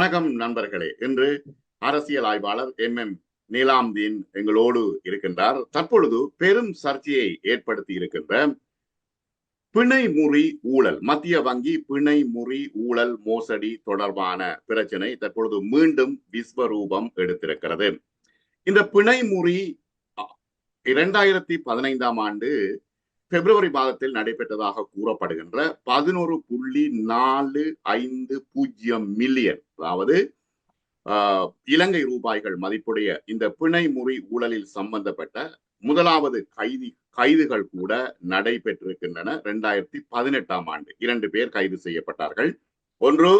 வணக்கம் நண்பர்களே. இன்று அரசியல் ஆய்வாளர் எம். எம். நீலாம்தீன் எங்களோடு இருக்கின்றார். தற்பொழுது பெரும் சர்ச்சையை ஏற்படுத்தி இருக்கின்ற பிணைமுறி ஊழல் மத்திய வங்கி பிணைமுறி ஊழல் மோசடி தொடர்பான பிரச்சனை தற்பொழுது மீண்டும் விஸ்வரூபம் எடுத்திருக்கிறது. இந்த பிணைமுறி இரண்டாயிரத்தி பதினைந்தாம் ஆண்டு பிப்ரவரி மாதத்தில் நடைபெற்றதாக கூறப்படுகின்ற பதினோரு புள்ளி நாலு ஐந்து பூஜ்ஜியம் மில்லியன் அதாவது இலங்கை ரூபாய்கள் மதிப்புடைய இந்த பிணைமுறி ஊழலில் சம்பந்தப்பட்ட முதலாவது கைதி கைதுகள் கூட நடைபெற்றிருக்கின்றன இரண்டாயிரத்தி பதினெட்டாம் ஆண்டு. இரண்டு பேர் கைது செய்யப்பட்டார்கள். ஒன்று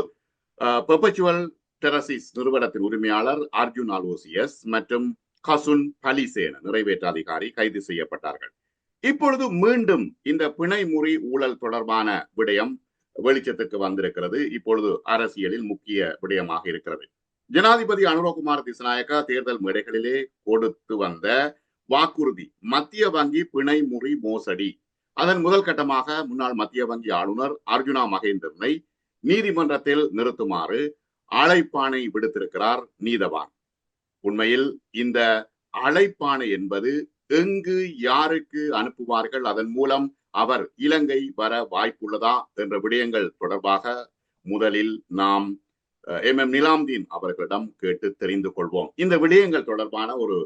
பெர்பச்சுவல் டெரசிஸ் நிறுவனத்தின் உரிமையாளர் அர்ஜுன் அலோசியஸ் மற்றும் கசுன் பலிசேன நிறைவேற்ற அதிகாரி கைது செய்யப்பட்டார்கள். இப்பொழுது மீண்டும் இந்த பிணைமுறி ஊழல் தொடர்பான விடயம் வெளிச்சத்துக்கு வந்திருக்கிறது. இப்பொழுது அரசியலில் முக்கிய விடயமாக இருக்கிறது. ஜனாதிபதி அனுரகுமார் திசநாயக்கா தேர்தல் மேடைகளிலே கொடுத்து வந்த வாக்குறுதி மத்திய வங்கி பிணைமுறி மோசடி. அதன் முதல் கட்டமாக முன்னாள் மத்திய வங்கி ஆளுநர் அர்ஜுனா மகேந்திரனை நீதிமன்றத்தில் நிறுத்துமாறு அழைப்பானை விடுத்திருக்கிறார் நீதவான். உண்மையில் இந்த அழைப்பானை என்பது எங்கு யாருக்கு அனுப்புவார்கள்? அதன் மூலம் அவர் இலங்கை வர வாய்ப்புள்ளதா? என்ற விடயங்கள் தொடர்பாக முதலில் நாம் எம். எம். நிலாம்தீன் அவர்களிடம் கேட்டு தெரிந்து கொள்வோம். இந்த விடயங்கள் தொடர்பான ஒரு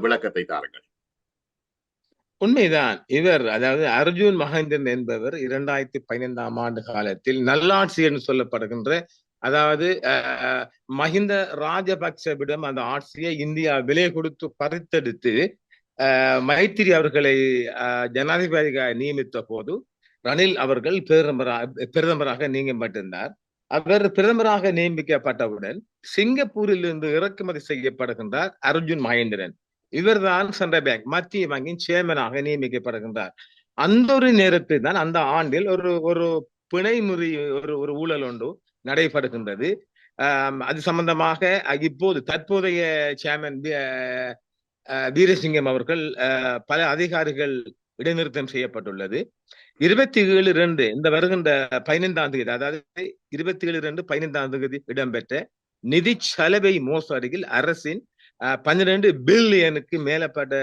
விளக்கத்தை தாருங்கள். உண்மைதான். இவர் அதாவது அர்ஜுன் மகேந்திரன் என்பவர் இரண்டாயிரத்தி பதினைந்தாம் ஆண்டு காலத்தில் நல்லாட்சி என்று சொல்லப்படுகின்ற அதாவது மஹிந்த ராஜபக்சவிடம் அந்த ஆட்சியை இந்தியா விலை கொடுத்து பறித்தெடுத்து மைத்திரி அவர்களை ஜனாதிபதியாக நியமித்த போது ரணில் அவர்கள் பிரதமராக பிரதமராக நியமிக்கப்பட்டிருந்தார் அவர் பிரதமராக நியமிக்கப்பட்டவுடன் சிங்கப்பூரில் இருந்து இறக்குமதி செய்யப்படுகின்றார் அர்ஜுன் மகேந்திரன். இவர்தான் சென்ட்ரல் பேங்க் மத்திய வங்கியின் சேர்மனாக நியமிக்கப்படுகின்றார் அந்த ஒரு நேரத்தில் தான் அந்த ஆண்டில் ஒரு ஒரு பிணைமுறை ஒரு ஒரு ஊழல் ஒன்று நடைபெறுகின்றது. அது சம்பந்தமாக இப்போது தற்போதைய சேர்மன் வீரசிங்கம் அவர்கள் பல அதிகாரிகள் இடைநிறுத்தம் செய்யப்பட்டுள்ளது. இருபத்தி ஏழு ரெண்டு இந்த வருகின்ற பதினைந்தாம் தேதி அதாவது இருபத்தி ஏழு ரெண்டு பதினைந்தாம் தேதி இடம்பெற்ற நிதி சலவை மோசடியில் அரசின் பன்னிரண்டு பில்லியனுக்கு மேலப்பட்ட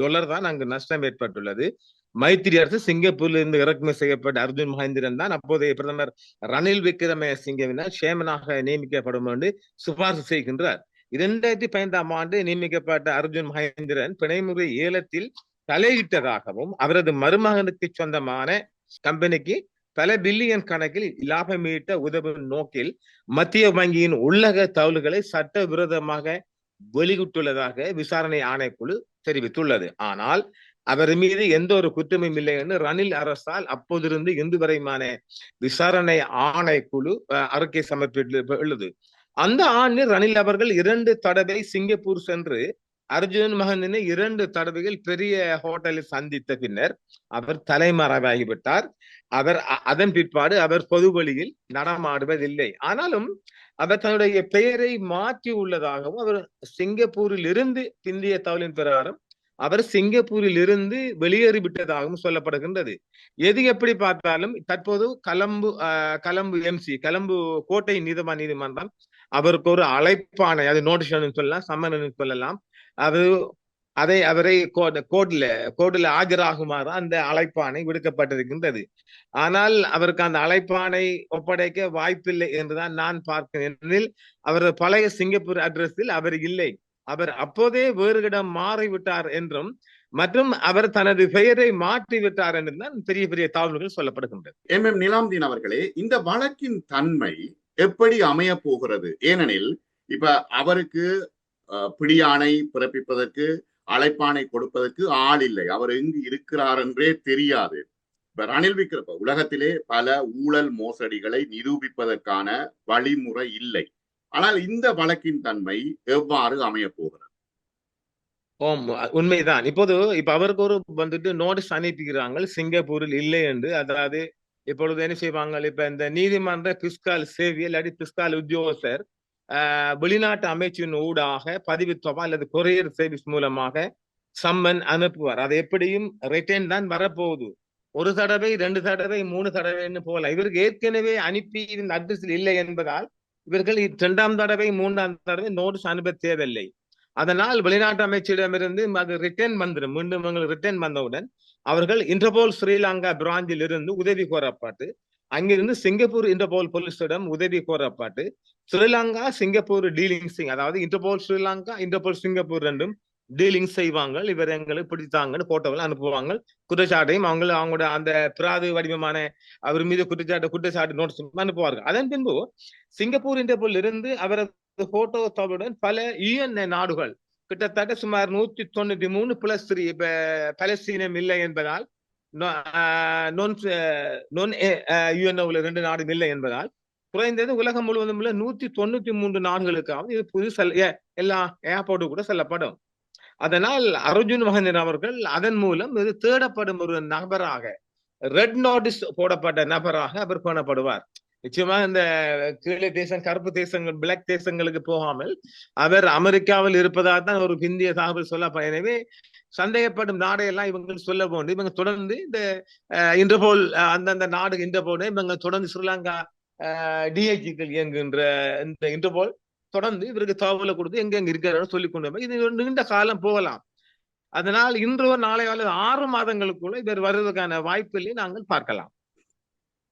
டொலர் தான் அங்கு நஷ்டம் ஏற்பட்டுள்ளது. மைத்திரி அரசு சிங்கப்பூர்ல இருந்து இறக்குமதி செய்யப்பட்ட அர்ஜுன் மகேந்திரன் தான் அப்போதைய பிரதமர் ரணில் விக்ரம சிங்கவினால் சேமனாக நியமிக்கப்படும் என்று சிபார்சு செய்கின்றார். இரண்டாயிரத்தி பதினைந்தாம் ஆண்டு நியமிக்கப்பட்ட அர்ஜுன் மகேந்திரன் பிணைமுறை ஏலத்தில் தலையிட்டதாகவும் அவரது மருமகனுக்கு சொந்தமான கம்பெனிக்கு பல பில்லியன் கணக்கில் லாபம் ஈட்ட உதவும் நோக்கில் மத்திய வங்கியின் உள்ளக தவல்களை சட்ட விரோதமாக வெளியிட்டுள்ளதாக விசாரணை ஆணைக்குழு தெரிவித்துள்ளது. ஆனால் அவர் மீது எந்த ஒரு குற்றமும் இல்லை என்று ரணில் அரசால் அப்போதிருந்து இந்து வரைமான விசாரணை ஆணைக்குழு அறிக்கை சமர்ப்பித்துள்ளது அந்த ஆண்டில் ரணில் அவர்கள் இரண்டு தடவை சிங்கப்பூர் சென்று அர்ஜுன் மகனினை இரண்டு தடவைகள் பெரிய ஹோட்டலில் சந்தித்த பின்னர் அவர் தலைமறைவாகிவிட்டார் அவர் அதன் பிற்பாடு அவர் பொது வழியில் நடமாடுவதில்லை. ஆனாலும் அவர் தன்னுடைய பெயரை மாற்றி உள்ளதாகவும் அவர் சிங்கப்பூரில் இருந்து இந்திய தவலின் பிரகாரம் அவர் சிங்கப்பூரில் இருந்து வெளியேறிவிட்டதாகவும் சொல்லப்படுகின்றது. எது எப்படி பார்த்தாலும் தற்போது கலம்பு கலம்பு எம்சி கலம்பு கோட்டை நீதமா நீதிமன்றம் அவருக்கு ஒரு அழைப்பானை அது நோட்டீஸ் சொல்லலாம் சம்மன் சொல்லலாம். அது அதை அவரை கோர்ட்ல கோர்ட்ல ஆஜராகுமாறு அந்த அழைப்பானை விடுக்கப்பட்டிருக்கின்றது. ஆனால் அவருக்கு அந்த அழைப்பானை ஒப்படைக்க வாய்ப்பில்லை என்றுதான் நான் பார்க்கிறேன். அவர் பழைய சிங்கப்பூர் அட்ரஸில் அவர் இல்லை. அவர் அப்போதே வேறு இடம் மாறிவிட்டார் என்றும் மற்றும் அவர் தனது பெயரை மாற்றி விட்டார் என்று தான் பெரிய பெரிய தகவல்கள் சொல்லப்படுகின்றது எம் எம் நிலாம்தீன் அவர்களே இந்த வழக்கின் தன்மை எப்படி அமைய போகிறது? ஏனெனில் இப்ப அவருக்கு பிடியானை பிறப்பிப்பதற்கு அழைப்பானை கொடுப்பதற்கு ஆள் இல்லை. அவர் எங்கு இருக்கிறார் என்றே தெரியாது. இப்ப ரணில் விக்ரம உலகத்திலே பல ஊழல் மோசடிகளை நிரூபிப்பதற்கான வழிமுறை இல்லை. ஆனால் இந்த வழக்கின் தன்மை எவ்வாறு அமைய போகிறது? ஓம் உண்மைதான். இப்போது இப்ப அவருக்கு ஒரு வந்துட்டு நோட்டீஸ் அனுப்பிக்கிறாங்க சிங்கப்பூரில் இல்லை என்று. அதாவது இப்பொழுது என்ன செய்வாங்க இப்ப இந்த நீதிமன்ற பிஸ்கால் சேவை இல்லாட்டி பிஸ்கால் உத்தியோகஸ்தர் வெளிநாட்டு அமைச்சின் ஊடாக பதிவுத்தொகை அல்லது கொரியர் சர்வீஸ் மூலமாக சம்மன் அனுப்புவார். அது எப்படியும் ரிட்டர்ன் தான் வரப்போகுது. ஒரு தடவை ரெண்டு தடவை மூணு தடவைன்னு போகல. இவருக்கு ஏற்கனவே அனுப்பி இந்த அட்ரஸில் இல்லை என்பதால் இவர்கள் இரண்டாம் தடவை மூன்றாம் தடவை நோட்டீஸ் அனுப்ப தேவையில்லை. அதனால் வெளிநாட்டு அமைச்சரிடமிருந்து அது ரிட்டர்ன் வந்துடும் மீண்டும் இவங்க ரிட்டர்ன் வந்தவுடன் அவர்கள் இன்டர்போல் ஸ்ரீலங்கா பிராஞ்சில் இருந்து உதவி கோரப்பட்டு அங்கிருந்து சிங்கப்பூர் இன்டர்போல் போலீஸிடம் உதவி கோரப்பட்டு ஸ்ரீலங்கா சிங்கப்பூர் டீலிங் சிங் அதாவது இன்டர்போல் ஸ்ரீலங்கா இன்டர்போல் சிங்கப்பூர் ரெண்டும் டீலிங் செய்வாங்க இவர் எங்களுக்கு பிடித்தாங்கன்னு போட்டோவில் அனுப்புவாங்க குற்றச்சாட்டையும் அவங்க அவங்களோட அந்த பிராது வடிவமான அவர் மீது குற்றச்சாட்டு குற்றச்சாட்டு நோட்டீஸ் அனுப்புவார்கள். அதன் பின்பு சிங்கப்பூர் இன்டர்போல் இருந்து அவரது போட்டோ தவறுடன் பல யுஎன் நாடுகள் கிட்டத்தட்ட சுமார் நூத்தி தொண்ணூத்தி மூணு பிளஸ் த்ரீ இப்ப பலஸ்தீனம் இல்லை என்பதால் யுஎன்ஓவில் ரெண்டு நாடும் இல்லை என்பதால் குறைந்தது உலகம் முழுவதும் உள்ள நூத்தி தொண்ணூத்தி மூன்று நாடுகளுக்காவது இது புது செல் எல்லா ஏர்போர்ட்டு கூட செல்லப்படும். அதனால் அர்ஜுன் மகந்தன் அவர்கள் அதன் மூலம் இது தேடப்படும் ஒரு நபராக ரெட் நோட்டீஸ் போடப்பட்ட நபராக அவர் காணப்படுவார். நிச்சயமா இந்த கீழே தேசம் கருப்பு தேசங்கள் பிளாக் தேசங்களுக்கு போகாமல் அவர் அமெரிக்காவில் இருப்பதாக தான் ஒரு பிந்திய தகவல் சொல்ல எனவே சந்தேகப்படும் நாடையெல்லாம் இவங்க சொல்ல வேண்டும் இவங்க தொடர்ந்து இந்த இன்டர்போல் அந்தந்த நாடு இன்டர்போல் இவங்க தொடர்ந்து ஸ்ரீலங்கா டிஐஜிக்கள் இயங்குகின்ற இந்த இன்டர்போல் தொடர்ந்து இவருக்கு தகவலை கொடுத்து எங்க எங்க இருக்கிறாரு சொல்லி கொண்டு இது நீண்ட காலம் போகலாம். அதனால் இன்று ஒரு நாளை அல்லது ஆறு மாதங்களுக்குள்ள இவர் வருவதற்கான வாய்ப்புகளை நாங்கள் பார்க்கலாம்.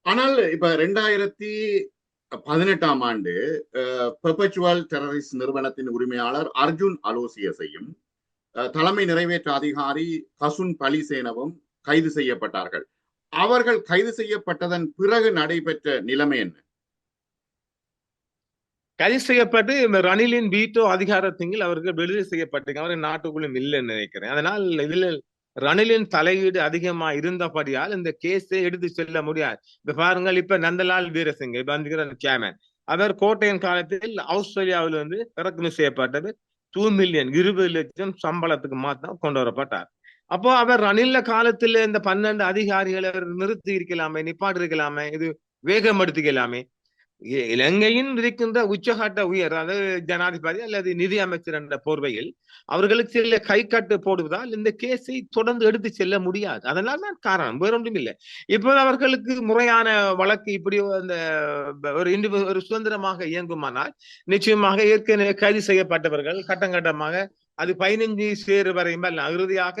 ஆனால் இப்ப ரெண்டாயிரத்தி பதினெட்டாம் ஆண்டு பெர்பச்சுவல் டெரரிஸ்ட் நிறுவனத்தின் உரிமையாளர் அர்ஜுன் அலோசியஸையும் தலைமை நிறைவேற்ற அதிகாரி கசுன் பலிசேனவும் கைது செய்யப்பட்டார்கள். அவர்கள் கைது செய்யப்பட்டதன் பிறகு நடைபெற்ற நிலைமை என்ன? கைது செய்யப்பட்டு ரணிலின் வீட்டோ அதிகாரத்தின் அவர்கள் விடுதலை செய்யப்பட்டு அவர் நாட்டுக்குள்ளும் இல்லைன்னு நினைக்கிறேன். அதனால் இதுல ரணிலின் தலையீடு அதிகமா இருந்தபடியால் இந்த கேஸை எடுத்து செல்ல முடியாது. இப்ப பாருங்கள் இப்ப நந்தலால் வீரசிங்க இப்ப வந்துகிற கேமன் அவர் கோட்டையின் காலத்தில் ஆஸ்திரேலியாவில் வந்து இறக்குமதி செய்யப்பட்டது. டூ மில்லியன் இருபது லட்சம் சம்பளத்துக்கு மாத்திரம் கொண்டு வரப்பட்டார். அப்போ அவர் ரணில்ல காலத்துல இந்த பன்னெண்டு அதிகாரிகளை நிறுத்தி இருக்கலாமே நிப்பாட்டு இருக்கலாமே இது வேகம் எடுத்துக்கலாமே இலங்கையின் இருக்கின்ற உச்சகாட்ட உயர் அதாவது ஜனாதிபதி அல்லது நிதி அமைச்சர் என்ற போர்வையில் அவர்களுக்கு சில கை கட்டு போடுவதால் இந்த கேஸை தொடர்ந்து எடுத்து செல்ல முடியாது. அதனால தான் காரணம் வேறொன்றும் இல்லை. இப்போ அவர்களுக்கு முறையான வழக்கு இப்படி அந்த ஒரு இண்டி ஒரு சுதந்திரமாக இயங்குமானால் நிச்சயமாக ஏற்கனவே கைது செய்யப்பட்டவர்கள் கட்டம் கட்டமாக அது பதினைஞ்சு சேர் வரையும் அல்ல இறுதியாக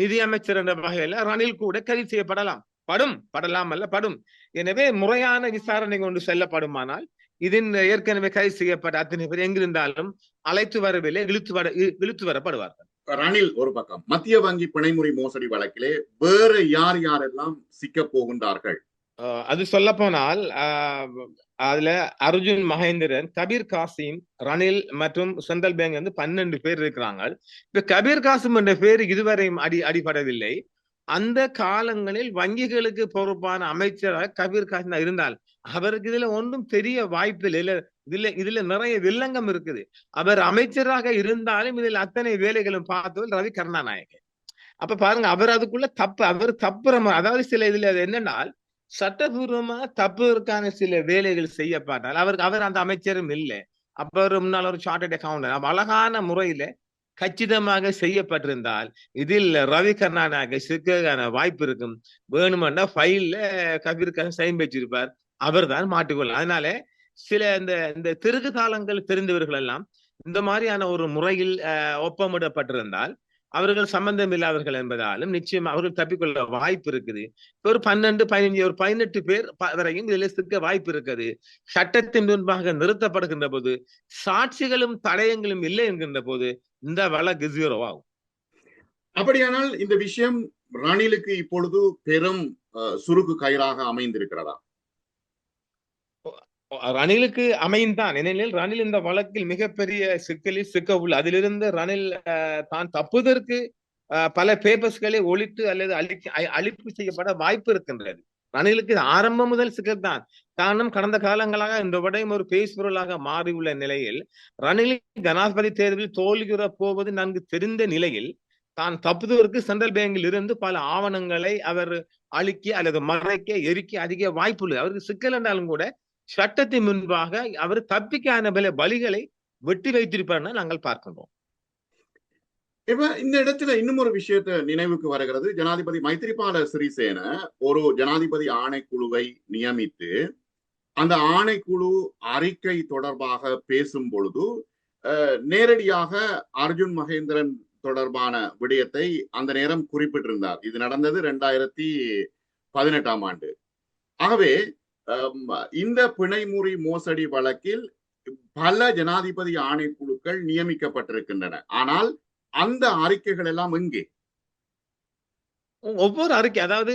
நிதி அமைச்சர் என்ற வகையில ரணில் கூட கைது செய்யப்படலாம். படும் படலாம் அல்ல படும். எனவே முறையான விசாரணை கொண்டு செல்லப்படுமானால் இதன் ஏற்கனவே கைது செய்யப்பட்ட அத்தனை பேர் எங்கிருந்தாலும் அழைத்து வரவில்லை இழுத்து வர இழுத்து வரப்படுவார்கள். ரணில் ஒரு பக்கம் மத்திய வங்கி பிணைமுறை மோசடி வழக்கிலே வேற யார் யாரெல்லாம் சிக்க போகின்றார்கள்? அது சொல்ல போனால் அதுல அர்ஜுன் மகேந்திரன் கபீர் காசிம் ரணில் மற்றும் சென்ட்ரல் பேங்க் வந்து பன்னெண்டு பேர் இருக்கிறாங்க. இப்ப கபீர் காசிம் என்ற பேர் இதுவரையும் அடி அடிபடவில்லை. அந்த காலங்களில் வங்கிகளுக்கு பொறுப்பான அமைச்சராக கபீர் காசிம் இருந்தால் அவருக்கு இதுல ஒன்றும் பெரிய வாய்ப்பு இல்லை இதுல இதுல நிறைய வில்லங்கம் இருக்குது. அவர் அமைச்சராக இருந்தாலும் இதில் அத்தனை வேலைகளும் பார்த்தவர் ரவி கருணாநாயகன். அப்ப பாருங்க அவர் அதுக்குள்ள தப்பு அவர் தப்புற அதாவது சில இதுல என்னென்னால் சட்டபூர்வமா தப்புவதற்கான சில வேலைகள் செய்யப்பட்டால் அவருக்கு அவர் அந்த அமைச்சரும் இல்லை. அப்ப ஒரு முன்னால் ஒரு சார்ட்டர்ட் அக்கௌண்ட் அழகான முறையில கச்சிதமாக செய்யப்பட்டிருந்தால் இதில் ரவி கருணாநாயக சிற்கான வாய்ப்பு இருக்கும். வேணுமெண்டா ஃபைல்ல கபீர் சைன் வச்சிருப்பார். அவர் தான் மாட்டிக்கொள்ள அதனால சில இந்த இந்த திருகு காலங்கள் தெரிந்தவர்கள் எல்லாம் இந்த மாதிரியான ஒரு முறையில் ஒப்பமிடப்பட்டிருந்தால் அவர்கள் சம்பந்தம் இல்லாதவர்கள் என்பதாலும் நிச்சயம் அவர்கள் தப்பிக்கொள்ள வாய்ப்பு இருக்குது. ஒரு பன்னெண்டு பதினஞ்சு ஒரு பதினெட்டு பேர் வரையும் இதுல சிக்க வாய்ப்பு இருக்குது. சட்டத்தின் முன்பாக நிறுத்தப்படுகின்ற போது சாட்சிகளும் தடயங்களும் இல்லை என்கின்ற போது இந்த வழக்கு ஜீரோ ஆகும். அப்படியானால் இந்த விஷயம் ரணிலுக்கு இப்பொழுது பெரும் சுருக்கு கயிறாக அமைந்திருக்கிறதா? ரணிலுக்கு அமைந்தான். ஏனெனில் ரணில் இந்த வழக்கில் மிகப்பெரிய சிக்கலில் சிக்க உள்ள அதிலிருந்து ரணில் தான் தப்புவதற்கு பல பேப்பர்ஸ்களை ஒழித்து அல்லது அழிப்பு செய்யப்பட வாய்ப்பு இருக்கின்றது. ரணிலுக்கு ஆரம்பம் முதல் சிக்கல் தான் காரணம் கடந்த காலங்களாக இந்த விடயம் ஒரு பேசுபொருளாக மாறியுள்ள நிலையில் ரணிலின் ஜனாதிபதி தேர்தலில் தோல்கிற போவது நன்கு தெரிந்த நிலையில் தான் தப்புவதற்கு சென்ட்ரல் பேங்கில் இருந்து பல ஆவணங்களை அவர் அழிக்க அல்லது மறைக்க எரிக்க அதிக வாய்ப்புள்ளது அவருக்கு சிக்கல் என்றாலும் கூட சட்டத்தின் முன்பாக அவர் தப்பிக்கான பல வழிகளை வெட்டி வைத்திருப்பார் நாங்கள் பார்க்கின்றோம். இப்ப இந்த இடத்துல இன்னும் ஒரு விஷயத்த நினைவுக்கு வருகிறது. ஜனாதிபதி மைத்திரிபால சிறிசேன ஒரு ஜனாதிபதி ஆணைக்குழுவை நியமித்து அந்த ஆணைக்குழு அறிக்கை தொடர்பாக பேசும் பொழுது அஹ், நேரடியாக அர்ஜுன் மகேந்திரன் தொடர்பான விடயத்தை அந்த நேரம் குறிப்பிட்டிருந்தார். இது நடந்தது ரெண்டாயிரத்தி பதினெட்டாம் ஆண்டு. ஆகவே இந்த பிணைமுறி மோசடி வழக்கில் பல ஜனாதிபதி ஆணைக்குழுக்கள் நியமிக்கப்பட்டிருக்கின்றன. ஆனால் அந்த அறிக்கைகள் எல்லாம் எங்கே? ஒவ்வொரு அறிக்கை அதாவது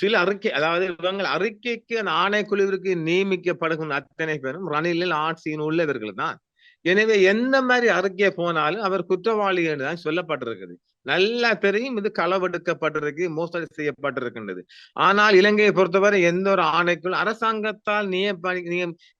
சில அறிக்கை அதாவது இவங்க அறிக்கைக்கு அந்த ஆணைக்குழுவிற்கு நியமிக்கப்படுகின்ற அத்தனை பேரும் ரணிலில் ஆட்சியின் உள்ளவர்கள் தான். எனவே எந்த மாதிரி அறிக்கை போனாலும் அவர் குற்றவாளி என்று தான் சொல்லப்பட்டிருக்குது. நல்லா தெரியும் இது களவெடுக்கப்பட்டிருக்கு மோசடி செய்யப்பட்டிருக்கின்றது. ஆனால் இலங்கையை பொறுத்தவரை எந்த ஒரு ஆணைக்குழு அரசாங்கத்தால் நியம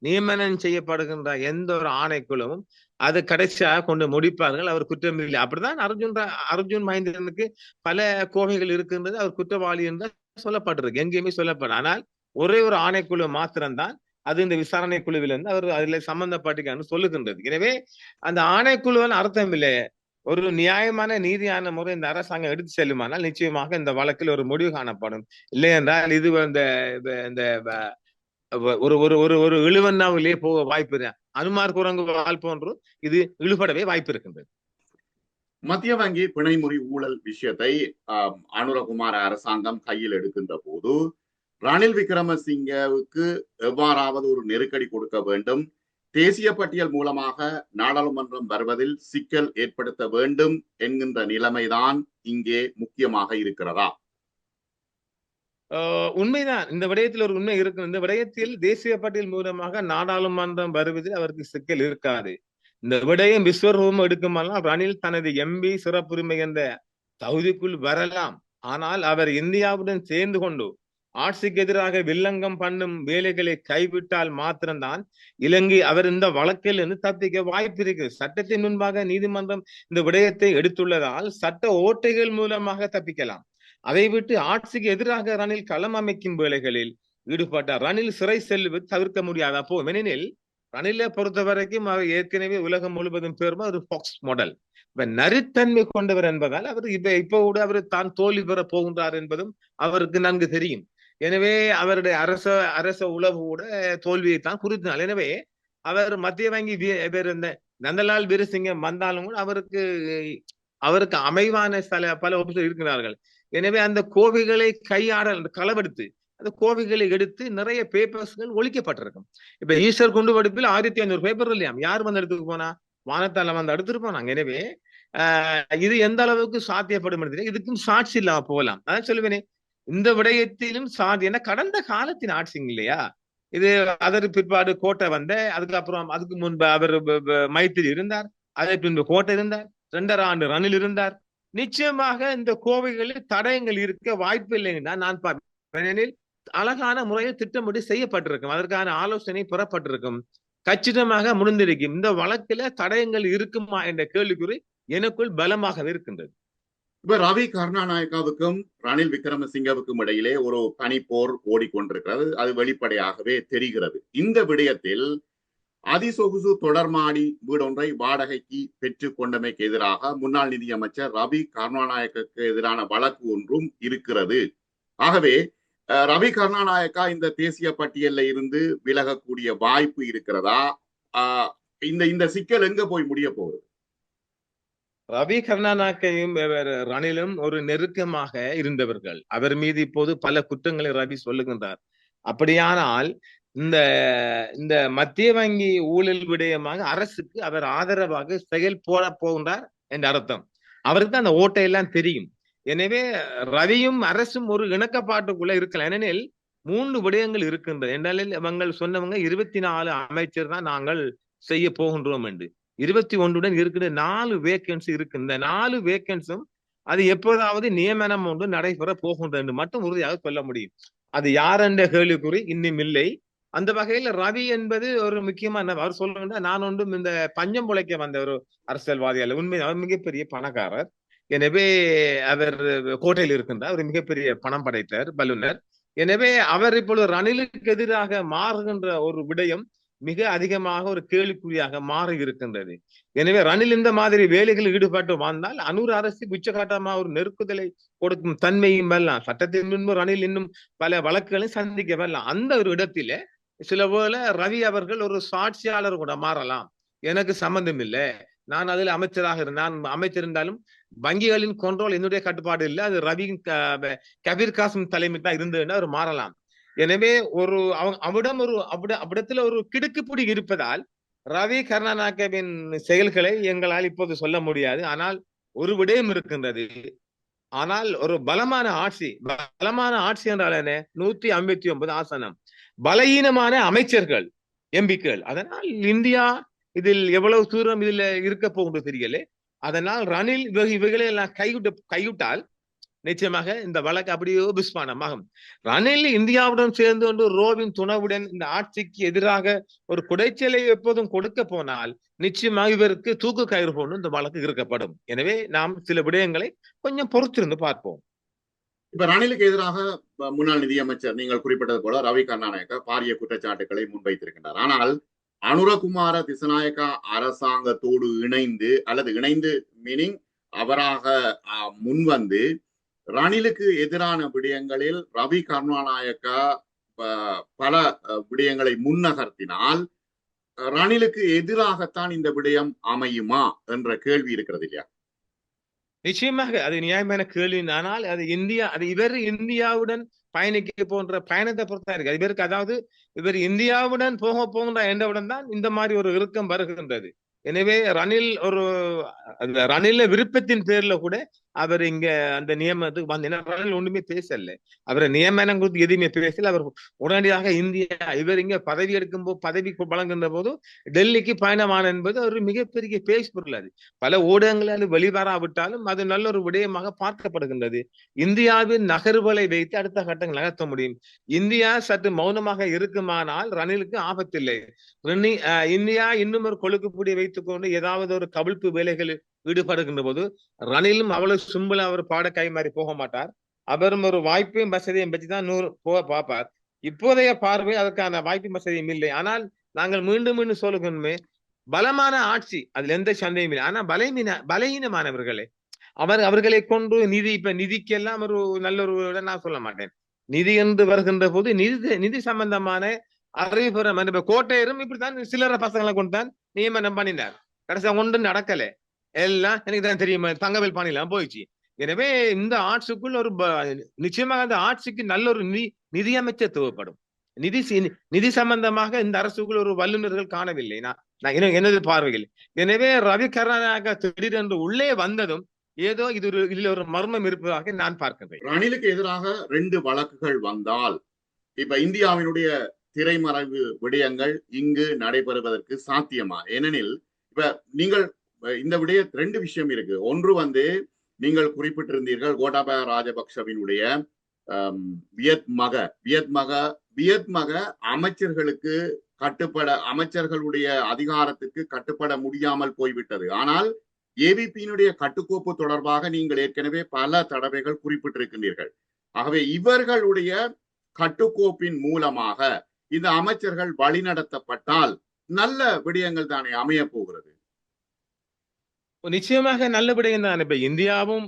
நியமனம் செய்யப்படுகின்ற எந்த ஒரு ஆணைக்குழுவும் அது கடைசியாக கொண்டு முடிப்பார்கள். அவர் குற்றம் இல்லை. அப்படிதான் அர்ஜுன் அர்ஜுன் மகேந்திரனுக்கு பல கோவைகள் இருக்கின்றது. அவர் குற்றவாளி என்று சொல்லப்பட்டிருக்கு. எங்கேயுமே சொல்லப்படும் ஆனால் ஒரே ஒரு ஆணைக்குழு மாத்திரம்தான் அது இந்த விசாரணை குழுவிலிருந்து அவர் அதுல சம்பந்தப்பட்டிருக்கான்னு சொல்லுகின்றது. எனவே அந்த ஆணைக்குழுவன் அர்த்தம் இல்லை. ஒரு நியாயமான நீதியான முறை இந்த அரசாங்கம் எடுத்து செல்லுமானால் நிச்சயமாக இந்த வழக்கில் ஒரு முடிவு காணப்படும். இல்லை என்றால் இது இந்த இந்த- ஒரு ஒரு ஒரு ஒரு இழுவன்னாவிலேயே போக வாய்ப்பு அனுமார் குரங்கு வால் போன்று இது இழுபடவே வாய்ப்பு இருக்கின்றது. மத்திய வங்கி பிணைமுறி ஊழல் விஷயத்தை அனுரகுமார அரசாங்கம் கையில் எடுக்கின்ற போது ரணில் விக்ரமசிங்கவுக்கு எவ்வாறாவது ஒரு நெருக்கடி கொடுக்க வேண்டும் தேசிய பட்டியல் மூலமாக நாடாளுமன்றம் வருவதில் சிக்கல் ஏற்படுத்த வேண்டும் என்கின்ற நிலைமைதான் இங்கே முக்கியமாக இருக்கிறதா? உண்மைதான். இந்த விடயத்தில் ஒரு உண்மை இருக்கு. இந்த விடயத்தில் தேசிய பட்டியல் மூலமாக நாடாளுமன்றம் வருவதில் அவருக்கு சிக்கல் இருக்காது. இந்த விடயம் விஸ்வரூபம் எடுக்குமானால் ரணில் தனது எம்பி சிறப்புரிமை என்ற தகுதிக்குள் வரலாம். ஆனால் அவர் இந்தியாவுடன் சேர்ந்து கொண்டு ஆட்சிக்கு எதிராக வில்லங்கம் பண்ணும் வேலைகளை கைவிட்டால் மாத்திரம்தான் இலங்கை அவர் இந்த வழக்கில் இருந்து தப்பிக்க வாய்ப்பு இருக்கு சட்டத்தின் முன்பாக நீதிமன்றம் இந்த விடயத்தை எடுத்துள்ளதால் சட்ட ஓட்டைகள் மூலமாக தப்பிக்கலாம். அதை விட்டு ஆட்சிக்கு எதிராக ரணில் களம் அமைக்கும் வேலைகளில் ஈடுபட்டார். ரணில் சிறை செல்வது தவிர்க்க முடியாத? அப்போ ஏனெனில் ரணிலை பொறுத்த வரைக்கும் அவர் ஏற்கனவே உலகம் முழுவதும் பெருமை ஒரு ஃபாக்ஸ் மாடல் இப்ப நரித்தன்மை கொண்டவர் என்பதால் அவர் இப்ப இப்ப கூட அவர் தான் தோல்வி பெற போகின்றார் என்பதும் அவருக்கு நன்கு தெரியும். எனவே அவருடைய அரச அரச உளவு கூட தோல்வியை தான் குறித்தினார் எனவே அவர் மத்திய வங்கி பேர் இந்த நந்தலால் வீரசிங்கம் வந்தாலும் கூட அவருக்கு அவருக்கு அமைவான சில பல ஒப்புதல் இருக்கிறார்கள். எனவே அந்த கோவைகளை கையாடல் களவெடுத்து அந்த கோவைகளை எடுத்து நிறைய பேப்பர்ஸ்கள் ஒழிக்கப்பட்டிருக்கும். இப்ப ஈஸ்டர் குண்டு வெடிப்பில் ஆயிரத்தி ஐநூறு பேப்பர் இல்லையாம் யார் வந்து எடுத்துட்டு போனா? வானத்தால வந்து எடுத்துட்டு போனாங்க. எனவே ஆஹ் இது எந்த அளவுக்கு சாத்தியப்படும் தெரியல. இதுக்கும் சாட்சி இல்லாம போகலாம். அதான் சொல்லுவேனே இந்த விடயத்திலும் சாதி ஏன்னா கடந்த காலத்தின் ஆட்சிங்க இல்லையா? இது அதற்கு பிற்பாடு கோட்டை வந்த அதுக்கப்புறம் அதுக்கு முன்பு அவர் மைத்திரி இருந்தார். அதற்கு பின்பு கோட்டை இருந்தார். ரெண்டரை ஆண்டு ரணில் இருந்தார். நிச்சயமாக இந்த கோவைகளில் தடயங்கள் இருக்க வாய்ப்பு இல்லைன்னா நான் பார்ப்பேன். ஏனெனில் அழகான முறையில் திட்டமிட்டு செய்யப்பட்டிருக்கும். அதற்கான ஆலோசனை பெறப்பட்டிருக்கும். கச்சிதமாக முடிந்திருக்கும். இந்த வழக்குல தடயங்கள் இருக்குமா என்ற கேள்விக்குறி எனக்குள் பலமாகவே இருக்கின்றது. இப்ப ரவி கருணாநாயக்காவுக்கும் ரணில் விக்ரமசிங்கவுக்கும் இடையிலே ஒரு பனிப்போர் ஓடிக்கொண்டிருக்கிறது. அது வெளிப்படையாகவே தெரிகிறது. இந்த விடயத்தில் அதிசொகுசு தொடர்மாடி வீடொன்றை வாடகைக்கு பெற்றுக் கொண்டமைக்கு எதிராக முன்னாள் நிதியமைச்சர் ரவி கருணாநாயக்கு எதிரான வழக்கு ஒன்றும் இருக்கிறது. ஆகவே ரவி கருணாநாயக்கா இந்த தேசிய பட்டியல்ல இருந்து விலகக்கூடிய வாய்ப்பு இருக்கிறதா? ஆஹ், இந்த இந்த சிக்கல் எங்க போய் முடிய போகுது? ரவி கருணாநாயக்கையும் ரணிலும் ஒரு நெருக்கமாக இருந்தவர்கள். அவர் மீது இப்போது பல குற்றங்களை ரவி சொல்லுகின்றார். அப்படியானால் இந்த இந்த மத்திய வங்கி ஊழல் விடயமாக அரசுக்கு அவர் ஆதரவாக செயல் போட போகின்றார் என்ற அர்த்தம். அவருக்கு தான் அந்த ஓட்டை எல்லாம் தெரியும். எனவே ரவியும் அரசும் ஒரு இணக்கப்பாட்டுக்குள்ள இருக்கலாம். ஏனெனில் மூன்று விடயங்கள் இருக்கின்றது. என்றால் அவங்கள் சொன்னவங்க இருபத்தி நாலு அமைச்சர் தான் நாங்கள் செய்ய போகின்றோம் என்று. இருபத்தி ஒன்றுடன் இருக்கிற நாலு வேக்கன்சி இருக்கு. இந்த நாலு வேக்கன்ஸும் அது எப்போதாவது நியமனம் ஒன்று நடைபெற போகின்றது என்று மட்டும் உறுதியாக சொல்ல முடியும். அது யார் என்ற கேள்விக்குறி இன்னும் இல்லை. அந்த வகையில ரவி என்பது ஒரு முக்கியமான அவர் சொல்லுங்க நான் ஒன்றும் இந்த பஞ்சம் புழைக்க வந்த ஒரு அரசியல்வாதி அல்ல. உண்மை அவர் மிகப்பெரிய பணக்காரர். எனவே அவர் கோட்டையில் இருக்கின்றார். அவர் மிகப்பெரிய பணம் படைத்தார் பலுனர். எனவே அவர் இப்பொழுது ரணிலுக்கு எதிராக மாறுகின்ற ஒரு விடயம் மிக அதிகமாக ஒரு கேள்விக்குறியாக மாறி இருக்கின்றது. எனவே ரணில் இந்த மாதிரி வேலைகளில் ஈடுபட்டு வந்தால் அனூர் அரசு உச்சகட்டமாக ஒரு நெருக்குதலை கொடுக்கும் தன்மையும் வரலாம். சட்டத்தின் முன்பு ரணில் இன்னும் பல வழக்குகளையும் சந்திக்க வரலாம். அந்த ஒரு இடத்திலே சில வேளை ரவி அவர்கள் ஒரு சாட்சியாளர் கூட மாறலாம். எனக்கு சம்பந்தம் இல்லை. நான் அதில் அமைச்சராக இருந்தேன் நான் அமைச்சர் இருந்தாலும் வங்கிகளின் கண்ட்ரோல் என்னுடைய கட்டுப்பாடு இல்லை. அது ரவியின் க- கபீர் காசிம் தலைமை தான் இருந்ததுன்னா அவர் மாறலாம். எனவே ஒரு அவங்க அவிடம் ஒரு அவிட அவ்விடத்துல ஒரு கிடுக்குப்பிடி இருப்பதால் ரவி கருணாநாயக்கவின் செயல்களை எங்களால் இப்போது சொல்ல முடியாது. ஆனால் ஒரு விடயம் இருக்கின்றது. ஆனால் ஒரு பலமான ஆட்சி பலமான ஆட்சி என்றால் என்ன? நூத்தி ஐம்பத்தி ஒன்பது ஆசனம். பலகீனமான அமைச்சர்கள் எம்பிக்கள். அதனால் இந்தியா இதில் எவ்வளவு தூரம் இதுல இருக்க போகுது தெரியல. அதனால் ரணில் இவைகளை எல்லாம் கைவிட்டு கைவிட்டால் நிச்சயமாக இந்த வழக்கு அப்படியே விஸ்மானமாகும். ரணில் இந்தியாவுடன் சேர்ந்து கொண்டு ரோவின் துணவுடன் இந்த ஆட்சிக்கு எதிராக ஒரு குடைச்சலை எப்போதும் கொடுக்க போனால் நிச்சயமாக இவருக்கு தூக்கு கயிறு போன்று இந்த வழக்கு இருக்கப்படும் எனவே நாம் சில விடயங்களை கொஞ்சம் பொறுத்திருந்து பார்ப்போம். இப்ப ரணிலுக்கு எதிராக முன்னாள் நிதியமைச்சர் நீங்கள் குறிப்பிட்டது போல ரவி கருணாநாயக்க பாரிய குற்றச்சாட்டுகளை முன்வைத்திருக்கின்றார். ஆனால் அனுரகுமார திசநாயக்கா அரசாங்கத்தோடு இணைந்து அல்லது இணைந்து மீனிங் அவராக அஹ், முன்வந்து ரணிலுக்கு எதிரான விடயங்களில் ரவி கருணாநாயக்கா பல விடயங்களை முன்னகர்த்தினால் ரணிலுக்கு எதிராகத்தான் இந்த விடயம் அமையுமா என்ற கேள்வி இருக்கிறது இல்லையா? நிச்சயமாக அது நியாயமான கேள்வி ஆனால் அது இந்தியா அது இவர் இந்தியாவுடன் பயணிக்க போன்ற பயணத்தை பொறுத்தா இருக்கு. இவருக்கு அதாவது இவர் இந்தியாவுடன் போக போகின்ற என்றவுடன் தான் இந்த மாதிரி ஒரு இறுக்கம் வருகின்றது. எனவே ரணில் ஒரு அந்த ரணில விருப்பத்தின் பேர்ல கூட அவர் இங்க அந்த நியமனத்துக்கு வந்து ரணில் ஒண்ணுமே பேசல. அவரை நியமனம் குறித்து எதுவுமே பேசல. அவர் உடனடியாக இந்தியா இவர் இங்க பதவி எடுக்கும் போது பதவி வழங்குகின்ற போது டெல்லிக்கு பயணமான என்பது ஒரு மிகப்பெரிய பேச்சு பொருள் அது. பல ஊடகங்களால் வெளிவராவிட்டாலும் அது நல்ல ஒரு விடயமாக பார்க்கப்படுகின்றது. இந்தியாவின் நகர்வுகளை வைத்து அடுத்த கட்டங்கள் நகர்த்த முடியும். இந்தியா சற்று மௌனமாக இருக்குமானால் ரணிலுக்கு ஆபத்தில்லை. இந்தியா இன்னும் ஒரு வைத்து வைத்துக் கொண்டு ஏதாவது ஒரு கவிழ்ப்பு வேலைகளில் ஈடுபடுகின்ற போது ரணிலும் அவ்வளவு சிம்பிளா அவர் பாட கை மாறி போக மாட்டார். அவரும் ஒரு வாய்ப்பையும் வசதியும் வச்சுதான் நூறு போக பார்ப்பார். இப்போதைய பார்வை அதற்கான வாய்ப்பும் வசதியும் இல்லை. ஆனால் நாங்கள் மீண்டும் மீண்டும் சொல்லுகணுமே பலமான ஆட்சி அதுல எந்த சந்தேகம் இல்லை. ஆனா பலமீன பலகீனமானவர்களே அவர் அவர்களை கொண்டு நிதி இப்ப நிதிக்கெல்லாம் ஒரு நல்ல ஒரு இடம் நான் சொல்ல மாட்டேன். நிதி என்று வருகின்ற போது நிதி நிதி சம்பந்தமான அறிவுபுறம் கோட்டையரும் இப்படித்தான் சிலர பசங்களை கொண்டு தான் நியமனம் பண்ணினார். கடைசியா ஒன்றும் நடக்கல. எல்லாம் எனக்கு தான் தெரியுமா தங்கவேல் பாணிலாம் போயிடுச்சு. எனவே இந்த ஆட்சிக்குள் ஒரு நிச்சயமாக அந்த ஆட்சிக்கு நல்ல ஒரு நிதி நிதியமைச்சர் தேவைப்படும். நிதி நிதி சம்பந்தமாக இந்த அரசுக்குள் ஒரு வல்லுநர்கள் காணவில்லை. நான் நான் என்ன- எனது பார்வையில்? எனவே ரவி கருணாநாயக திடீரென்று உள்ளே வந்ததும் ஏதோ இது ஒரு இதுல ஒரு மர்மம் இருப்பதாக நான் பார்க்கிறேன் ரணிலுக்கு எதிராக ரெண்டு வழக்குகள் வந்தால் இப்ப இந்தியாவினுடைய திரைமறைவு விடயங்கள் இங்கு நடைபெறுவதற்கு சாத்தியமா? ஏனெனில் இப்ப நீங்கள் இந்த விடய ரெண்டு விஷயம் இருக்கு. ஒன்று வந்து நீங்கள் குறிப்பிட்டிருந்தீர்கள் கோட்டாபய ராஜபக்சவினுடைய வியத் மக. வியத் மக வியத் மக அமைச்சர்களுக்கு கட்டுப்பட அமைச்சர்களுடைய அதிகாரத்துக்கு கட்டுப்பட முடியாமல் போய்விட்டது. ஆனால் ஏபிபியினுடைய கட்டுக்கோப்பு தொடர்பாக நீங்கள் ஏற்கனவே பல தடவைகள் குறிப்பிட்டிருக்கின்றீர்கள். ஆகவே இவர்களுடைய கட்டுக்கோப்பின் மூலமாக இந்த அமைச்சர்கள் வழிநடத்தப்பட்டால் நல்ல விடயங்கள் தானே அமைய போகிறது. நிச்சயமாக நல்ல விடயம் தான். இப்ப இந்தியாவும்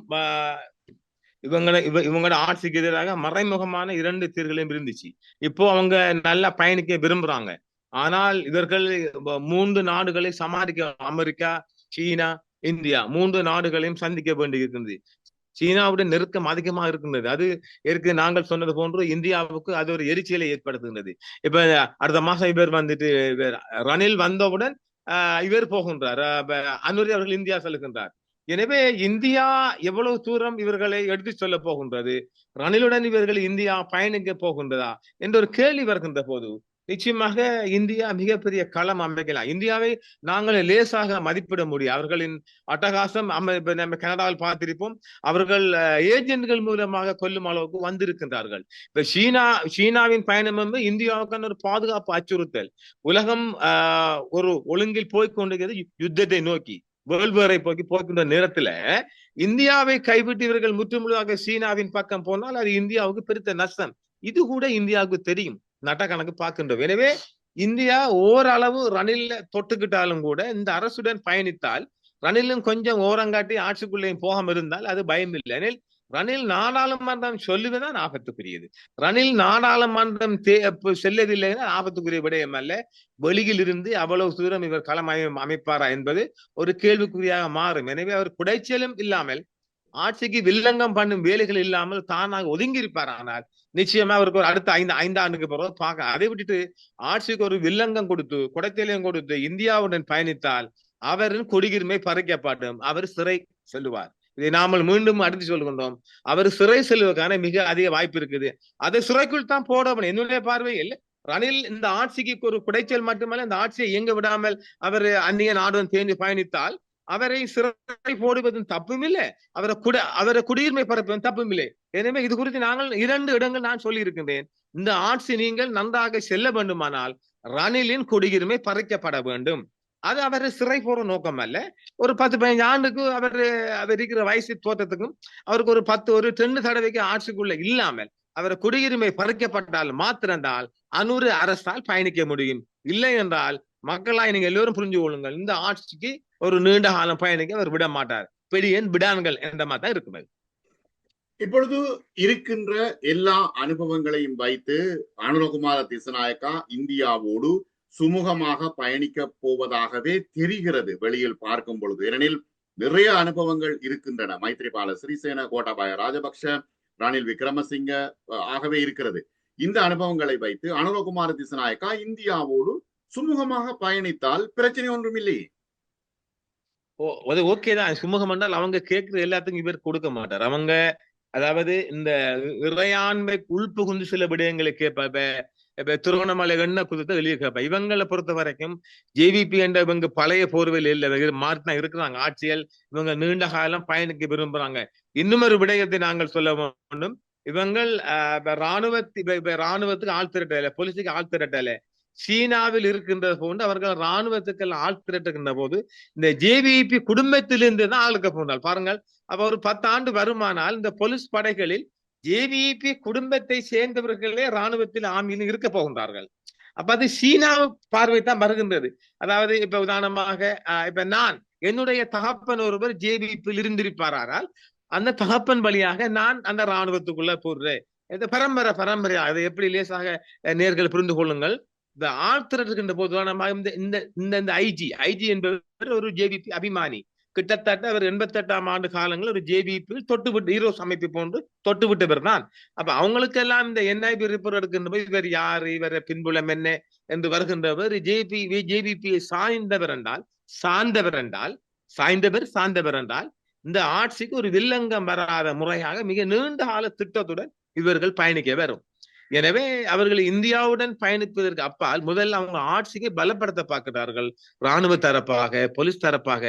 இவங்களை இவ இவங்களோட ஆட்சிக்கு எதிராக மறைமுகமான இரண்டு தீர்களையும் இருந்துச்சு இப்போ அவங்க நல்லா பயணிக்க விரும்புறாங்க. ஆனால் இவர்கள் மூன்று நாடுகளை சமாளிக்க அமெரிக்கா சீனா இந்தியா மூன்று நாடுகளையும் சந்திக்க வேண்டியிருக்கிறது சீனாவுடன் நெருக்கம் அதிகமாக இருக்கின்றது. அது ஏற்கனவே நாங்கள் சொன்னது போன்று இந்தியாவுக்கு அது ஒரு எரிச்சலை ஏற்படுத்துகின்றது. இப்ப அடுத்த மாசம் இவர் வந்துட்டு இவர் ரணில் வந்தவுடன் ஆஹ் இவர் போகின்றார். ஆஹ் அனுரி அவர்கள் இந்தியா செல்கின்றார். எனவே இந்தியா எவ்வளவு தூரம் இவர்களை எடுத்து சொல்ல போகின்றது? ரணிலுடன் இவர்கள் இந்தியா பயணிக்க போகின்றதா? என்ற ஒரு கேள்வி வருகின்ற போது நிச்சயமாக இந்தியா மிகப்பெரிய களம் அமைக்கலாம். இந்தியாவை நாங்கள் லேசாக மதிப்பிட முடியும். அவர்களின் அட்டகாசம் நம்ம கனடாவில் பார்த்திருப்போம். அவர்கள் ஏஜென்ட்கள் மூலமாக கொல்லும் அளவுக்கு வந்திருக்கின்றார்கள். இப்ப சீனா சீனாவின் பயணம் வந்து இந்தியாவுக்கான ஒரு பாதுகாப்பு அச்சுறுத்தல். உலகம் ஆஹ், ஒரு ஒழுங்கில் போய்கொண்டிருக்கிறது யுத்தத்தை நோக்கி. வேர்ல்ட் போக்கி போக்கின்ற நேரத்துல இந்தியாவை கைவிட்டு இவர்கள் முற்றுமுழுதாக சீனாவின் பக்கம் போனால் அது இந்தியாவுக்கு பெருத்த நஷ்டம். இது கூட இந்தியாவுக்கு தெரியும். நட்ட கணக்கு பார்க்கின்றோம். எனவே இந்தியா ஓரளவு ரணில்ல தொட்டுக்கிட்டாலும் கூட இந்த அரசுடன் பயணித்தால் ரணிலும் கொஞ்சம் ஓரங்காட்டி ஆட்சிக்குள்ளேயும் போகாம இருந்தால் அது பயம் இல்லை எனில் ரணில் நாடாளுமன்றம் சொல்லுவதுதான் ஆபத்துக்குரியது. ரணில் நாடாளுமன்றம் தே- செல்லவில்லைன்னா ஆபத்துக்குரிய விடயம் அல்ல. வெளியில் இருந்து அவ்வளவு தூரம் இவர் களம் அமை- அமைப்பாரா என்பது ஒரு கேள்விக்குறியாக மாறும். எனவே அவர் குடைச்சலும் இல்லாமல் ஆட்சிக்கு வில்லங்கம் பண்ணும் வேலைகள் இல்லாமல் தானாக ஒதுங்கி இருப்பார் ஆனால் நிச்சயமா அவருக்கு ஒரு அடுத்த ஐந்து ஐந்தாண்டுக்கு பிறகு பார்க்க அதை விட்டுட்டு ஆட்சிக்கு ஒரு வில்லங்கம் கொடுத்து குடைத்தலையும் கொடுத்து இந்தியாவுடன் பயணித்தால் அவரின் குடியுரிமை பறிக்கப்படும். அவர் சிறை செல்லுவார். இதை நாமல் மீண்டும் அடுத்து சொல்கின்றோம். அவர் சிறை செல்வதற்கான மிக அதிக வாய்ப்பு இருக்குது. அதை சிறைக்குள் தான் போடணும் என்னுடைய பார்வையில் ரணில் இந்த ஆட்சிக்கு ஒரு குடைச்சல் மட்டுமல்ல இந்த ஆட்சியை இயங்க விடாமல் அவர் அந்நிய நாடுடன் தேர்ந்து பயணித்தால் அவரை சிறை போடுவதும் தப்பும் இல்லை அவரை குட அவரை குடியுரிமை பரப்புவதும் தப்பும் இல்லை எனவே இது குறித்து நாங்கள் இரண்டு இடங்கள் நான் சொல்லி இருக்கின்றேன் இந்த ஆட்சி நீங்கள் நன்றாக செல்ல வேண்டுமானால் ரணிலின் குடியுரிமை பறிக்கப்பட வேண்டும். அது அவர் சிறை போற நோக்கம் அல்ல. ஒரு பத்து பதினஞ்சு ஆண்டுக்கு அவர் அவர் இருக்கிற வயசு தோற்றத்துக்கும் அவருக்கு ஒரு பத்து ஒரு டென்னு தடவைக்கு ஆட்சிக்குள்ள இல்லாமல் அவர் குடியுரிமை பறிக்கப்பட்டால் மாத்திரந்தால் அனூறு அரசால் பயணிக்க முடியும். இல்லை என்றால் மக்களாய் நீங்க எல்லோரும் புரிஞ்சு கொள்ளுங்கள். இந்த ஆட்சிக்கு ஒரு நீண்ட காலம் பயணிக்க அவர் விட மாட்டார். பெரியன் விடான்கள் என்ற மாதிரி தான் இருக்கும். அது. இப்பொழுது இருக்கின்ற எல்லா அனுபவங்களையும் வைத்து அனுரகுமார திசநாயக்கா இந்தியாவோடு சுமூகமாக பயணிக்க போவதாகவே தெரிகிறது வெளியில் பார்க்கும் பொழுது. ஏனெனில் நிறைய அனுபவங்கள் இருக்கின்றன. மைத்ரிபால சிறிசேன கோட்டாபாய ராஜபக்ஷ ரணில் விக்ரமசிங்க ஆகவே இருக்கிறது. இந்த அனுபவங்களை வைத்து அனுரகுமார திசநாயக்கா இந்தியாவோடு சுமூகமாக பயணித்தால் பிரச்சனை ஒன்றும் இல்லையே ஓ அது ஓகே தான். சுமூகம் என்றால் அவங்க கேட்கிற எல்லாத்துக்கும் இவர் கொடுக்க மாட்டார். அவங்க அதாவது இந்த இறையாண்மை உள்புகுந்து சில விடயங்களை கேட்பாப்ப இப்ப திருவண்ணாமலை என்ன குதித்த வெளியே கேட்பா. இவங்களை பொறுத்த வரைக்கும் ஜேவிபி என்ற இவங்க பழைய போர்வையில் இல்ல. மாற்றினா இருக்கிறாங்க. ஆட்சியல் இவங்க நீண்ட காலம் பயணிக்க விரும்புறாங்க. இன்னும் ஒரு விடயத்தை நாங்கள் சொல்ல வேண்டும். இவங்கள் ஆஹ், இப்ப ராணுவத்தி இப்ப- ராணுவத்துக்கு ஆள் திரட்டல. போலீஸுக்கு ஆள் திரட்டல. சீனாவில் இருக்கின்றது போன்று அவர்கள் இராணுவத்துக்கள் ஆள் திரட்டுகின்ற போது இந்த ஜேவிபி குடும்பத்திலிருந்து தான் ஆளுக்க போனால் பாருங்கள் அப்ப ஒரு பத்தாண்டு வருமானால் இந்த போலீஸ் படைகளில் ஜேவிபி குடும்பத்தை சேர்ந்தவர்களே ராணுவத்தில் ஆமியில் இருக்க போகின்றார்கள். அப்ப அது சீனா பார்வை தான் வருகின்றது. அதாவது இப்ப உதாரணமாக இப்ப நான் என்னுடைய தகப்பன் ஒருவர் ஜேவிபியில் இருந்திருப்பாரால் அந்த தகப்பன் வழியாக நான் அந்த ராணுவத்துக்குள்ள போடுறேன். இந்த பரம்பரை பரம்பரையா அதை எப்படி லேசாக நேர்கள் புரிந்து கொள்ளுங்கள். இந்த ஆர்த்தர் இருக்கின்ற போது இந்த இந்த இந்த ஐஜி ஐஜி என்பவர் ஒரு ஜேபிபி அபிமானி. கிட்டத்தட்ட அவர் எண்பத்தெட்டாம் ஆண்டு காலங்களில் ஒரு ஜேபிபி தொட்டு விட்டு ஹீரோஸ் அமைப்பு போன்று தொட்டு விட்டவர் தான் அப்ப அவங்களுக்கெல்லாம் இந்த என்ஐபி ரிப்போர்ட் எடுக்கின்ற போது இவர் யார் இவர பின்புலம் என்ன என்று வருகின்றவர் ஜேபி ஜேபிபியை சாய்ந்தவர் என்றால் சார்ந்தவர் என்றால் சாய்ந்தவர் சார்ந்தவர் என்றால் இந்த ஆட்சிக்கு ஒரு வில்லங்கம் வராத முறையாக மிக நீண்ட கால திட்டத்துடன் இவர்கள் பயணிக்க வரும். எனவே அவர்கள் இந்தியாவுடன் பயணிப்பதற்கு அப்பால் முதல்ல அவங்க ஆட்சிக்கு பலப்படுத்த பார்க்கிறார்கள். ராணுவ தரப்பாக போலீஸ் தரப்பாக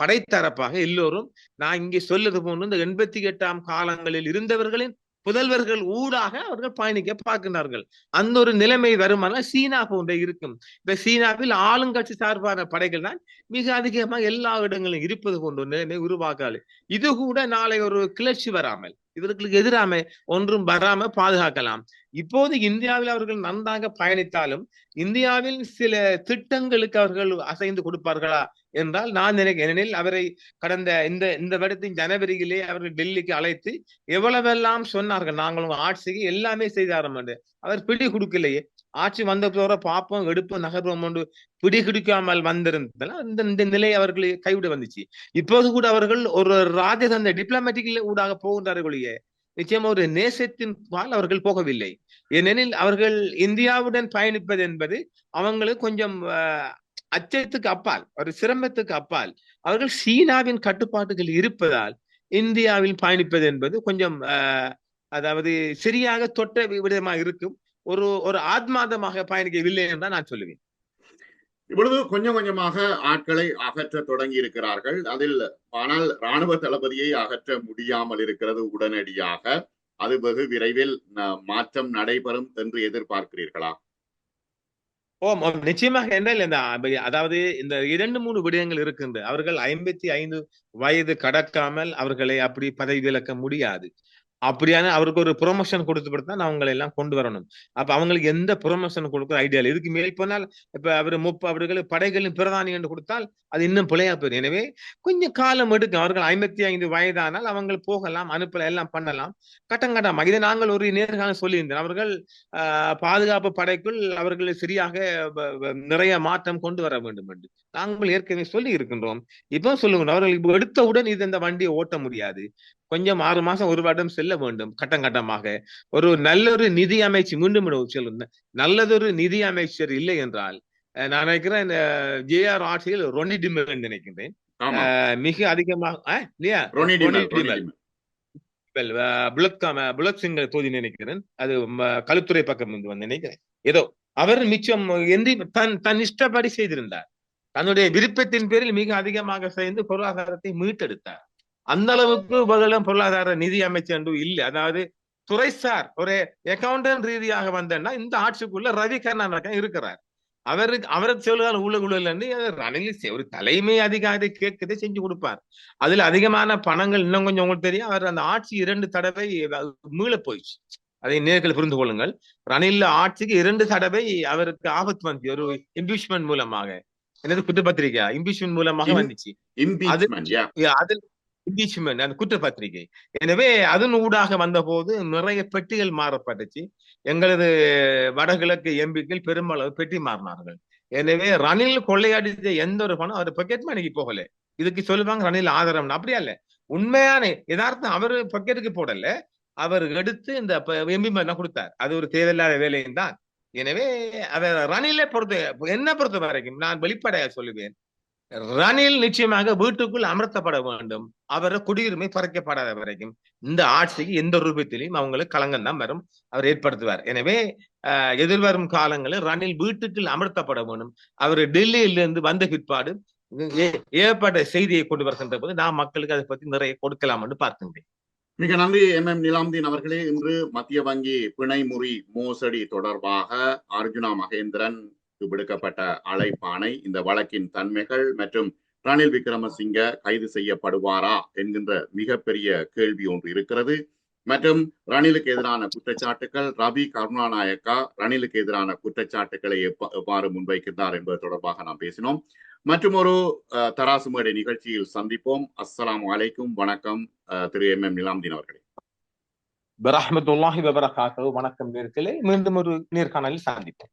படைத்தரப்பாக எல்லோரும் நான் இங்கே சொல்லுது போன்று இந்த எண்பத்தி எட்டாம் காலங்களில் இருந்தவர்களின் புதல்வர்கள் ஊடாக அவர்கள் பயணிக்க பார்க்கிறார்கள் அந்த ஒரு நிலைமை வருமானால் சீனா போன்ற இருக்கும். இப்ப சீனாவில் ஆளுங்கட்சி சார்பான படைகள் தான் மிக அதிகமாக எல்லா இடங்களிலும் இருப்பது போன்ற நிலைமை உருவாக்காது இது கூட நாளை ஒரு கிளர்ச்சி வராமல் இவர்களுக்கு எதிராம ஒன்றும் வராம பாதுகாக்கலாம். இப்போது இந்தியாவில் அவர்கள் நன்றாக பயணித்தாலும் இந்தியாவில் சில திட்டங்களுக்கு அவர்கள் அசைந்து கொடுப்பார்களா? என்றால் நான் நினைக்கிறேன் ஏனெனில் அவரை கடந்த இந்த இந்த வருடத்தின் ஜனவரியிலே அவர்கள் டெல்லிக்கு அழைத்து எவ்வளவெல்லாம் சொன்னார்கள் நாங்களும் ஆட்சிக்கு எல்லாமே செய்தாரம் என்று. அவர் பிடி கொடுக்கலையே. ஆட்சி வந்த போற பார்ப்போம் எடுப்போம் நகர்வோம் என்று பிடி குடிக்காமல் வந்திருந்ததால் இந்த இந்த நிலை அவர்களை கைவிட வந்துச்சு. இப்போது கூட அவர்கள் ஒரு ராஜதந்த டிப்ளமேட்டிக்ல ஊடாக போகின்றார்களே நிச்சயம் ஒரு நேசத்தின் பால் அவர்கள் போகவில்லை. ஏனெனில் அவர்கள் இந்தியாவுடன் பயணிப்பது என்பது அவங்களுக்கு கொஞ்சம் அச்சத்துக்கு அப்பால் ஒரு சிரமத்துக்கு அப்பால். அவர்கள் சீனாவின் கட்டுப்பாட்டுகள் இருப்பதால் இந்தியாவில் பயணிப்பது என்பது கொஞ்சம் அஹ், அதாவது சரியாக தொட்ட விதமாக இருக்கும். ஒரு ஒரு ஆத்மாதமாக பயணிக்கவில்லை என்று நான் சொல்லுவேன். இப்பொழுது கொஞ்சம் கொஞ்சமாக ஆட்களை அகற்ற தொடங்கி இருக்கிறார்கள் அதில் ஆனால் ராணுவ தளபதியை அகற்ற முடியாமல் இருக்கிறது உடனடியாக. அது வெகு விரைவில் மாற்றம் நடைபெறும் என்று எதிர்பார்க்கிறீர்களா? ஓ நிச்சயமாக என்றால் இந்த அதாவது இந்த இரண்டு மூணு விடயங்கள் இருக்குது அவர்கள் ஐம்பத்தி ஐந்து வயது கடக்காமல் அவர்களை அப்படி பதவி விலக்க முடியாது. அப்படியான அவருக்கு ஒரு ப்ரொமோஷன் கொடுத்து தான் அவங்களை எல்லாம் கொண்டு வரணும். அப்ப அவங்களுக்கு எந்த ப்ரொமோஷன் கொடுக்குற ஐடியா இதுக்கு மேல் போனால் இப்ப அவர் முப்ப அவர்கள் படைகளின் பிரதானி என்று கொடுத்தால் அது இன்னும் பிழையா போயிடும் எனவே கொஞ்சம் காலம் எடுக்கும். அவர்கள் ஐம்பத்தி ஐந்து வயதானால் அவங்க போகலாம் அனுப்பலாம் எல்லாம் பண்ணலாம். கட்டம் கட்டமா. இதை நாங்கள் ஒரு நேர்காணல் சொல்லியிருந்தோம் அவர்கள் பாதுகாப்பு படைக்குள் அவர்கள் சரியாக நிறைய மாற்றம் கொண்டு வர வேண்டும் என்று. நாங்கள் ஏற்கனவே சொல்லி இருக்கின்றோம் இப்போ சொல்லுங்க அவர்கள் இப்போ எடுத்தவுடன் இது இந்த வண்டியை ஓட்ட முடியாது. கொஞ்சம் ஆறு மாசம் ஒரு வருடம் செல்ல வேண்டும் கட்டம் கட்டமாக. ஒரு நல்லொரு நிதி அமைச்சு மீண்டும் சொல்லுங்க நல்லதொரு நிதி அமைச்சர் இல்லை என்றால் நான் நினைக்கிறேன் ஜேஆர் ஆட்சியில் ரொனி டிமல் நினைக்கின்றேன். மிக அதிகமாக இல்லையா? ரொனி டிமல், புலத் புலத் சிங் தொகுதி நினைக்கிறேன். அது களுத்துறை பக்கம் இருந்து வந்து நினைக்கிறேன். ஏதோ அவர் மிச்சம் எந்தி தன் தன் இஷ்டப்படி செய்திருந்தார். தன்னுடைய விருப்பத்தின் பேரில் மிக அதிகமாக சேர்ந்து பொருளாதாரத்தை மீட்டெடுத்தார். அந்த அளவுக்கு பதிலும் பொருளாதார நிதி அமைச்சர் இல்லை. அதாவது துறைசார் ஒரு அக்கௌண்டன்ட் ரீதியாக வந்தேன்னா இந்த ஆட்சிக்குள்ள ரவி கருணாநாயகன் இருக்கிறார். அவருக்கு அவருக்கு சொல்லுவார் உள்ள ரணில் ஒரு தலைமை அதிகாரி கேட்கதே செஞ்சு கொடுப்பார். அதுல அதிகமான பணங்கள் இன்னும் கொஞ்சம் உங்களுக்கு தெரியும். அவர் அந்த ஆட்சி இரண்டு தடவை மீள போயிடுச்சு. அதை நேர்கள் புரிந்து கொள்ளுங்கள். ரணில் ஆட்சிக்கு இரண்டு தடவை அவருக்கு ஆபத்து வந்து ஒரு இம்பீச்மெண்ட் மூலமாக. என்னது குற்றப்பத்திரிக்கை இம்பீச்மெண்ட் மூலமாக வந்துச்சு. அதில் இம்பீச்மெண்ட் அந்த குற்றப்பத்திரிகை. எனவே அதன் ஊடாக வந்தபோது நிறைய பெட்டிகள் மாறப்பட்டுச்சு. எங்களது வடகிழக்கு எம்பிக்கள் பெருமளவு பெட்டி மாறினார்கள். எனவே ரணில் கொள்ளையடித்த எந்த ஒரு பணம் அவர் பாக்கெட் மணிக்கு போகல. இதுக்கு சொல்லுவாங்க ரணில் ஆதரவு அப்படியா இல்ல உண்மையான யதார்த்தம் அவரு பாக்கெட்டுக்கு போடல. அவர் எடுத்து இந்த எம்பி தான் கொடுத்தார். அது ஒரு தேவையில்லாத வேலையும் தான். எனவே அதை ரணிலை பொறுத்த என்ன பொறுத்த வரைக்கும் நான் வெளிப்படைய சொல்லுவேன். ரணில் நிச்சயமாக வீட்டுக்குள் அமர்த்தப்பட வேண்டும். அவர குடியுரிமை பறிக்கப்படாத வரைக்கும். இந்த ஆட்சிக்கு எந்த ரூபத்திலையும் அவங்களுக்கு கலங்கம் தான் வரும். அவர் ஏற்படுத்துவார். எனவே எதிர்வரும் காலங்களில் ரணில் வீட்டுக்குள் அமர்த்தப்பட வேண்டும். அவர் டெல்லியிலிருந்து வந்த பிற்பாடு ஏ- ஏற்பட்ட செய்தியை கொண்டு வருகின்ற போது நான் மக்களுக்கு அதை பத்தி நிறைய கொடுக்கலாம் என்று பார்க்கின்றேன். மிக நன்றி எம். எம். நிலாம்தீன் அவர்களே. இன்று மத்திய வங்கி பிணைமுறி மோசடி தொடர்பாக அர்ஜுனா மகேந்திரன் விடுக்கப்பட்ட அழைப்பானை இந்த வழக்கின் தன்மைகள் மற்றும் ரணில் விக்ரமசிங்க கைது செய்யப்படுவாரா என்கின்ற மிகப்பெரிய கேள்வி ஒன்று இருக்கிறது. மற்றும் ரணிலுக்கு எதிரான குற்றச்சாட்டுகள் ரவி கருணாநாயக்கா ரணிலுக்கு எதிரான குற்றச்சாட்டுகளை எவ்வாறு முன்வைக்கின்றார் என்பது தொடர்பாக நாம் பேசினோம். மற்றும் ஒரு அஹ், தராசு மேடை நிகழ்ச்சியில் சந்திப்போம். அஸ்லாம் அலைக்கும். வணக்கம் அஹ், திரு எம். எம். நிலாம்தீன் அவர்களே. பிரஹமத்துல்லாஹி வபரகாத்து வணக்கம் நேர்களே. மீண்டும் ஒரு நேர்காணலில் சந்திப்போம்.